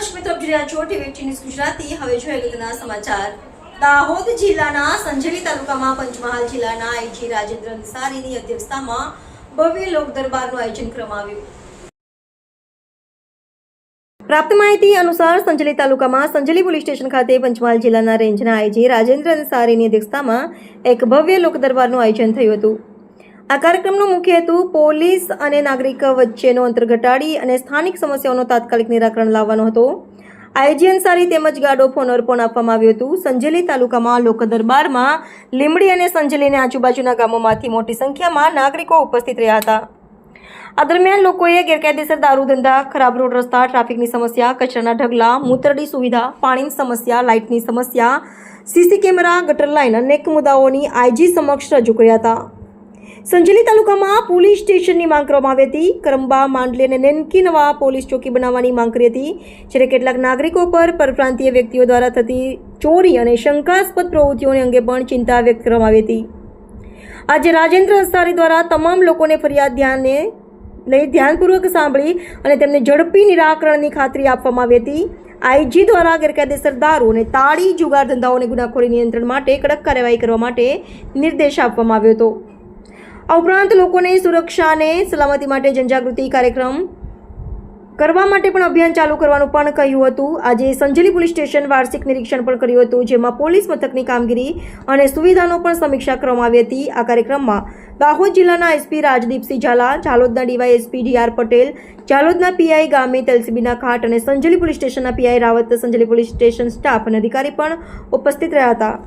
દર્શક મિત્રો ગુજરાતી. હવે જોઈએ અગત્યના સમાચાર. દાહોદ જિલ્લાના સંજેલી તાલુકામાં પંચમહાલ જિલ્લાના આઈજી રાજેન્દ્ર અંસારીની અધ્યક્ષતામાં ભવ્ય લોક દરબારનું આયોજન કરવામાં આવ્યું. પ્રાપ્ત માહિતી અનુસાર સંજલી તાલુકામાં સંજલી પોલીસ સ્ટેશન ખાતે પંચમહાલ જિલ્લાના રેન્જના આઈજી રાજેન્દ્ર અંસારીની અધ્યક્ષતામાં એક ભવ્ય લોક દરબારનું આયોજન થયું હતું. આ કાર્યક્રમનો મુખ્ય હેતુ પોલીસ અને નાગરિક વચ્ચેનો અંતર ઘટાડી અને સ્થાનિક સમસ્યાઓનો તાત્કાલિક નિરાકરણ લાવવાનો હતો. આઈજી અંસારી તેમજ ગાર્ડ ઓફ ઓનર પણ આપવામાં આવ્યું હતું. સંજેલી તાલુકામાં લોકદરબારમાં દરબારમાં લીંબડી અને સંજેલીની આજુબાજુના ગામોમાંથી મોટી સંખ્યામાં નાગરિકો ઉપસ્થિત રહ્યા હતા. આ દરમિયાન લોકોએ ગેરકાયદેસર દારૂ ધંધા, ખરાબ રોડ રસ્તા, ટ્રાફિકની સમસ્યા, કચરાના ઢગલા, મૂતરડી સુવિધા, પાણીની સમસ્યા, લાઇટની સમસ્યા, સીસી કેમેરા, ગટર લાઇન અનેક મુદ્દાઓની આઈજી સમક્ષ રજૂ કર્યા હતા. સંજેલી તાલુકામાં પોલીસ સ્ટેશનની માંગ કરવામાં આવી હતી. કરંબા, માંડલી અને નેનકી નવા પોલીસ ચોકી બનાવવાની માંગ કરી હતી, જ્યારે કેટલાક નાગરિકો પર પરપ્રાંતીય વ્યક્તિઓ દ્વારા થતી ચોરી અને શંકાસ્પદ પ્રવૃત્તિઓને અંગે પણ ચિંતા વ્યક્ત કરવામાં આવી હતી. આજે રાજેન્દ્ર હસ્તારી દ્વારા તમામ લોકોને ફરિયાદ ધ્યાને લઈ ધ્યાનપૂર્વક સાંભળી અને તેમને ઝડપી નિરાકરણની ખાતરી આપવામાં આવી હતી. આઈજી દ્વારા ગેરકાયદેસર દારૂ અને તાળી, જુગાર ધંધાઓને ગુનાખોરી નિયંત્રણ માટે કડક કાર્યવાહી કરવા માટે નિર્દેશ આપવામાં આવ્યો હતો. આ ઉપરાંત લોકોને સુરક્ષા અને સલામતી માટે જનજાગૃતિ કાર્યક્રમ કરવા માટે પણ અભિયાન ચાલુ કરવાનું પણ કહ્યું હતું. આજે સંજલી પોલીસ સ્ટેશન વાર્ષિક નિરીક્ષણ પણ કર્યું હતું, જેમાં પોલીસ મથકની કામગીરી અને સુવિધાનો પણ સમીક્ષા કરવામાં આવી હતી. આ કાર્યક્રમમાં દાહોદ જિલ્લાના એસપી રાજદીપસિંહ ઝાલા, ઝાલોદના ડીવાયએસપી ડી આર પટેલ, ઝાલોદના પીઆઈ ગામે તલસીબીના ખાટ અને સંજલી પોલીસ સ્ટેશનના PI Rawat, Sanjeli police station staff અને અધિકારી પણ ઉપસ્થિત રહ્યા હતા.